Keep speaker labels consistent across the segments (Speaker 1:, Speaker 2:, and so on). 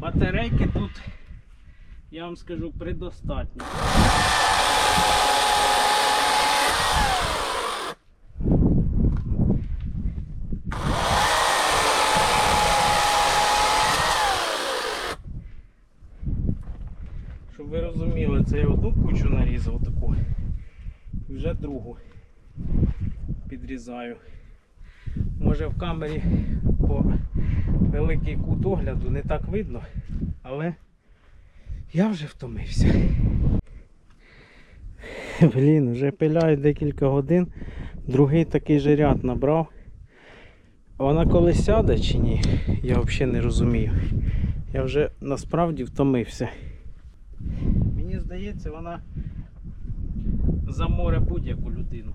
Speaker 1: Батарейки тут, я вам скажу, предостатньо. Щоб ви розуміли, це я одну кучу нарізав таку. Вже другу підрізаю. Може в камері по великий кут огляду не так видно, але я вже втомився. Блін, вже пиляю декілька годин, другий такий же ряд набрав. Вона коли сяде чи ні, я взагалі не розумію. Я вже насправді втомився. Мені здається, вона заморе будь-яку людину.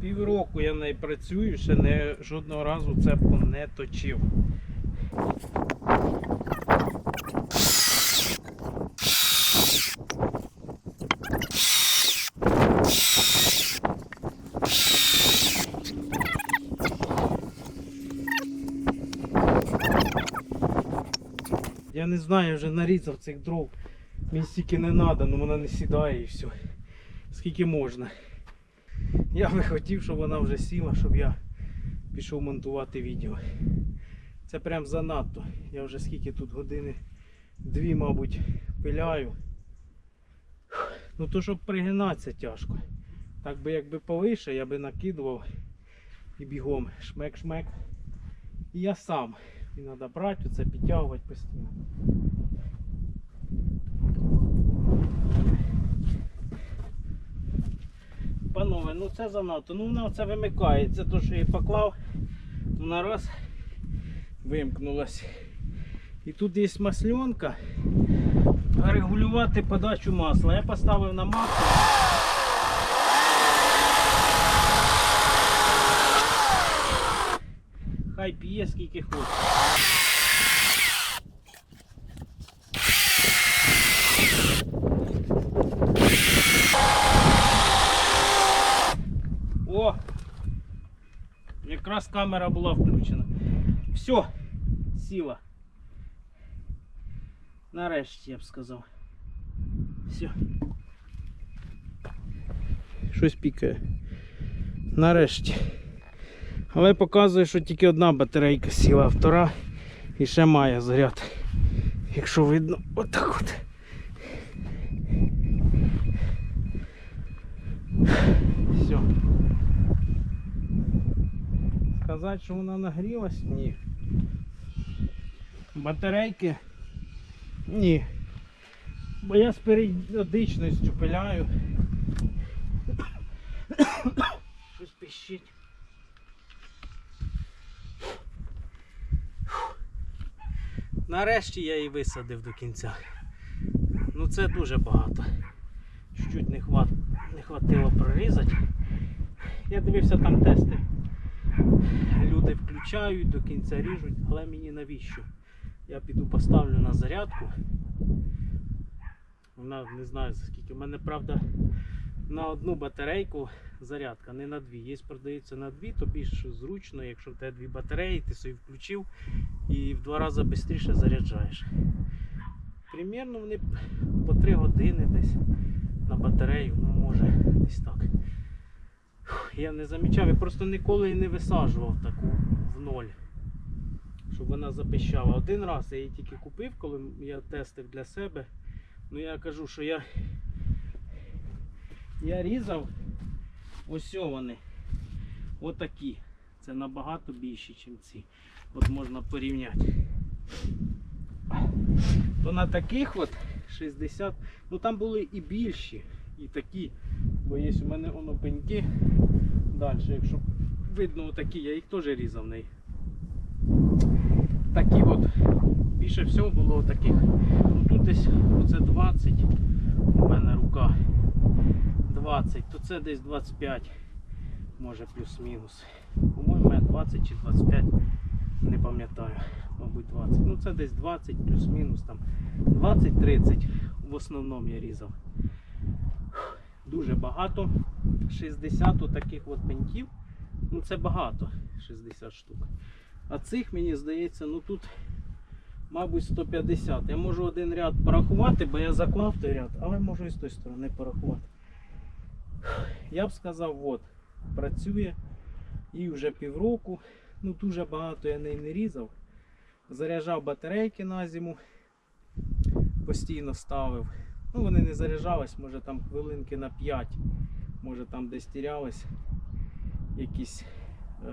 Speaker 1: Півроку я нею працюю, ще не, жодного разу цепку не точив. Я не знаю, вже нарізав цих дров. Мені стільки не треба, ну вона не сідає і все. Скільки можна. Я би хотів, щоб вона вже сіла, щоб я пішов монтувати відео. Це прям занадто. Я вже скільки тут години, дві, мабуть, пиляю. Ну то щоб пригинатися тяжко. Так би якби повише, я би накидував і бігом шмек-шмек. І я сам. І треба брати, це підтягувати постійно. Панове, ну це занадто. Ну вона оце вимикається, то що я поклав, вона раз вимкнулась. І тут є масленка. Регулювати подачу масла. Я поставив на масло. Хай п'є скільки хоче. Якраз камера була включена. Все, сіла. Нарешті я б сказав. Все. Щось пікає. Нарешті. Але показує, що тільки одна батарейка сіла, а втора і ще має заряд. Якщо видно, отак от. Все. Сказати, що вона нагрілась? Ні. Батарейки? Ні. Бо я з періодичністю пиляю. Щось пищить. Нарешті я її висадив до кінця. Ну це дуже багато. Чуть-чуть не, хват... не хватило прорізати. Я дивився там тести. Люди включають, до кінця ріжуть, але мені навіщо? Я піду поставлю на зарядку. Вона не знаю за скільки. У мене правда на одну батарейку зарядка, не на дві. Є продається на дві, то більш зручно, якщо в тебе дві батареї, ти собі включив і в два рази швидше заряджаєш. Примірно вони по 3 години десь на батарею, ну може десь так. Я не замічав, я просто ніколи не висаджував таку в ноль. щоб вона запищала. Один раз я її тільки купив, коли я тестив для себе. Ну я кажу, що я, я різав ось вони. Отакі. Це набагато більші, ніж ці. От можна порівняти. То на таких от 60, ну там були і більші, і такі. Бо є у мене воно пеньки. Далі, якщо видно отакі, я їх теж різав неї. Такі от. Більше всього було таких. Ну тут десь оце 20. У мене рука. 20, то це десь 25. Може плюс-мінус. По-моєму, 20 чи 25. Не пам'ятаю. Мабуть 20. Ну це десь 20 плюс-мінус там. 20-30 в основному я різав. Дуже багато. 60 таких от пеньків. Ну це багато. 60 штук. А цих мені здається, ну тут, мабуть, 150. Я можу один ряд порахувати, бо я заклав той ряд, але можу і з тої сторони порахувати. Я б сказав, от, працює і вже півроку. Ну дуже багато я неї не різав. Заряджав батарейки на зиму, постійно ставив. Ну вони не заряджались, може там хвилинки на 5, може там десь тірялись якісь е,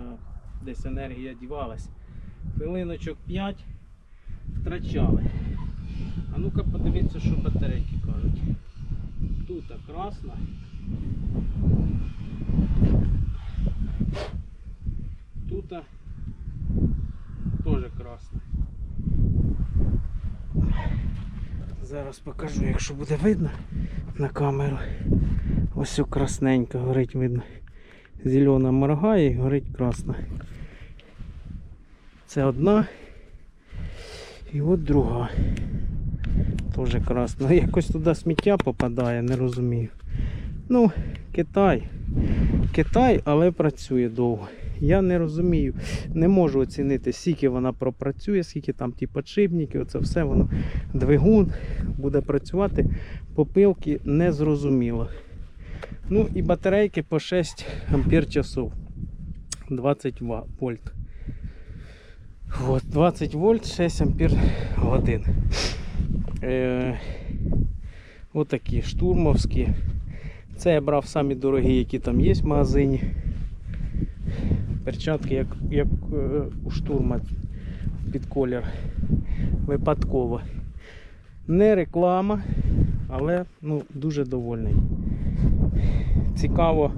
Speaker 1: десь енергія дівалась. Хвилиночок 5 втрачали. А ну-ка подивіться, що батарейки кажуть. Тут красна. Тут теж красна. Зараз покажу, якщо буде видно на камеру. Ось о красненька горить видно. Зелена моргає і горить красна. Це одна. І от друга. Теж красна. Якось туди сміття попадає, не розумію. Ну, Китай. Китай, але працює довго. Я не розумію, не можу оцінити, скільки вона пропрацює, скільки там ті подшипники, оце все воно двигун буде працювати. Попилки не зрозуміло. Ну і батарейки по 6 ампер часов. 20 вольт. От, 20 вольт, 6 ампер годин. Е, отакі штурмовські. Це я брав самі дорогі, які там є в магазині. Перчатки, як, як е, у штурма під колір. Випадково. Не реклама, але ну, дуже довольний. Цікаво,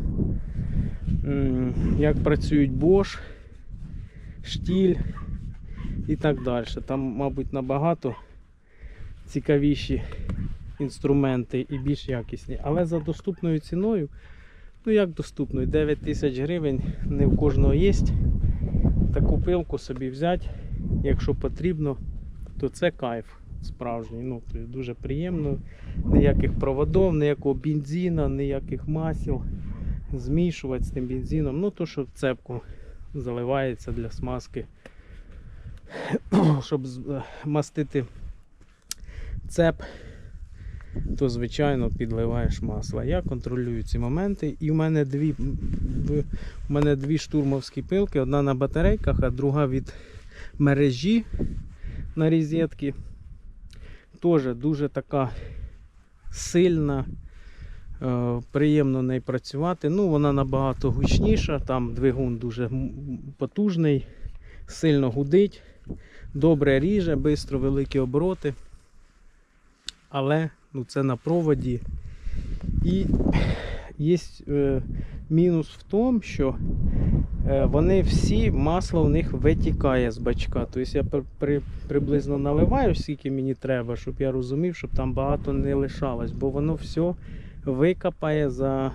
Speaker 1: як працюють Bosch, штіль і так далі. Там, мабуть, набагато цікавіші інструменти і більш якісні. Але за доступною ціною, ну як доступною, 9 тисяч гривень не в кожного є. Таку пилку собі взяти, якщо потрібно, то це кайф справжній. Ну, дуже приємно. Ніяких проводів, ніякого бензина, ніяких масел. Змішувати з тим бензином. Ну то, що в цепку заливається для смазки. Щоб з- е, цеп, то звичайно підливаєш масло. Я контролюю ці моменти. І в мене дві, в- мене дві штурмовські пилки, одна на батарейках, а друга від мережі на розетки. Теж дуже така сильна. е, Приємно нею працювати. Ну, вона набагато гучніша, там двигун дуже потужний, сильно гудить, добре ріже, швидко великі обороти. Але ну, це на проводі. І є е, мінус в тому, що е, вони всі, масло в них витікає з бачка. Тобто я при, при, приблизно наливаю, скільки мені треба, щоб я розумів, щоб там багато не лишалось, бо воно все викопає за,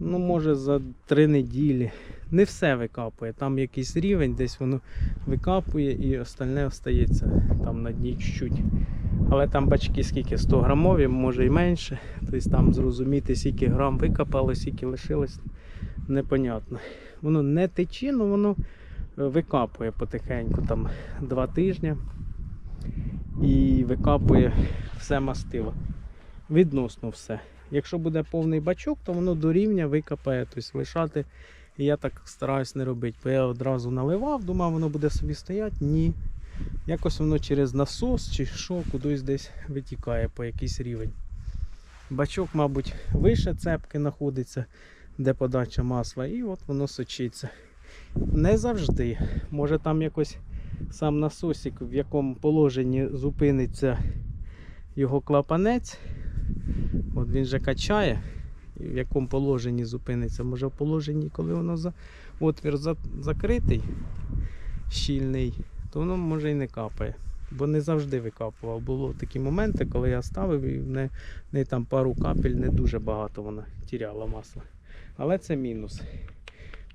Speaker 1: ну, може, за три неділі. Не все викапує, там якийсь рівень, десь воно викапує і остальне остається там на дні чуть-чуть. Але там бачки скільки 100 грамові, може і менше. Тобто там зрозуміти, скільки грам викопало, скільки лишилось, непонятно. Воно не тече, але воно е, викапує потихеньку там два тижні і викапує все мастило. Відносно все. Якщо буде повний бачок, то воно до рівня викопає, тобто лишати І я так стараюсь не робити, бо я одразу наливав, думав, воно буде собі стояти. Ні. Якось воно через насос чи що, кудись десь витікає по якийсь рівень. Бачок, мабуть, вище цепки знаходиться, де подача масла, і от воно сочиться. Не завжди. Може там якось сам насосик, в якому положенні зупиниться його клапанець. От він же качає. В якому положенні зупиниться. Може в положенні, коли воно за... отвір за... закритий, щільний, то воно може і не капає. Бо не завжди викапував. Було такі моменти, коли я ставив і в не, не там пару капель, не дуже багато вона тіряла масло. Але це мінус.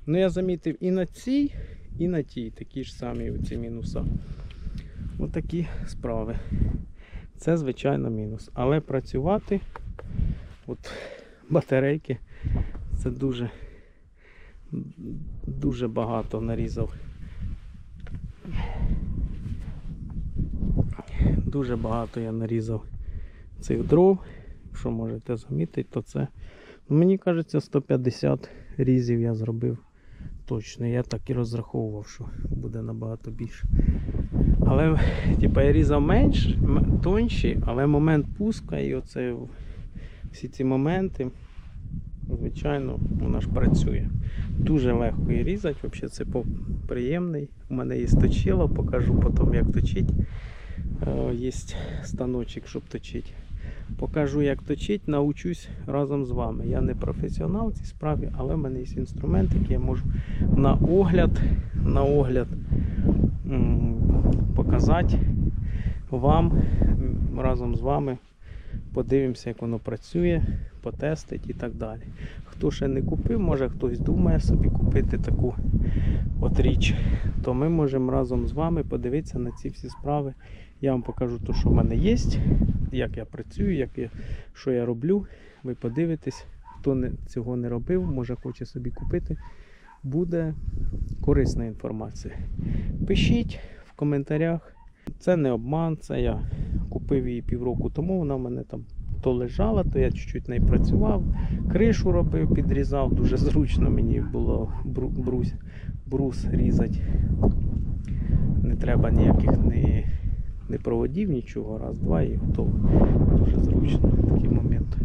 Speaker 1: Ну я замітив і на цій, і на тій такі ж самі ці мінуса. Отакі справи. Це звичайно мінус. Але працювати, от батарейки, це дуже, дуже багато нарізав. Дуже багато я нарізав цих дров. Якщо можете замітити, то це, ну, мені кажеться, 150 різів я зробив точно. Я так і розраховував, що буде набагато більше. Але типа, я різав менш, тонші, але момент пуска і оце всі ці моменти, звичайно, вона ж працює. Дуже легко її різати, взагалі це приємний. У мене є точило, покажу потім, як точить. Е, Є станочок, щоб точити. Покажу, як точить, научусь разом з вами. Я не професіонал в цій справі, але в мене є інструмент, який я можу на огляд, на огляд показати вам разом з вами. Подивимося, як воно працює, потестить і так далі. Хто ще не купив, може хтось думає собі купити таку от річ, то ми можемо разом з вами подивитися на ці всі справи. Я вам покажу те, що в мене є, як я працюю, як я, що я роблю. Ви подивитесь, хто не, цього не робив, може хоче собі купити. Буде корисна інформація. Пишіть в коментарях. Це не обман, це я купив її півроку тому. Вона в мене там то лежала, то я чуть-чуть нею працював, кришу робив, підрізав. Дуже зручно мені було брус, брус різати. Не треба ніяких ні, ні проводів, нічого. Раз, два і готово. Дуже зручно такий момент.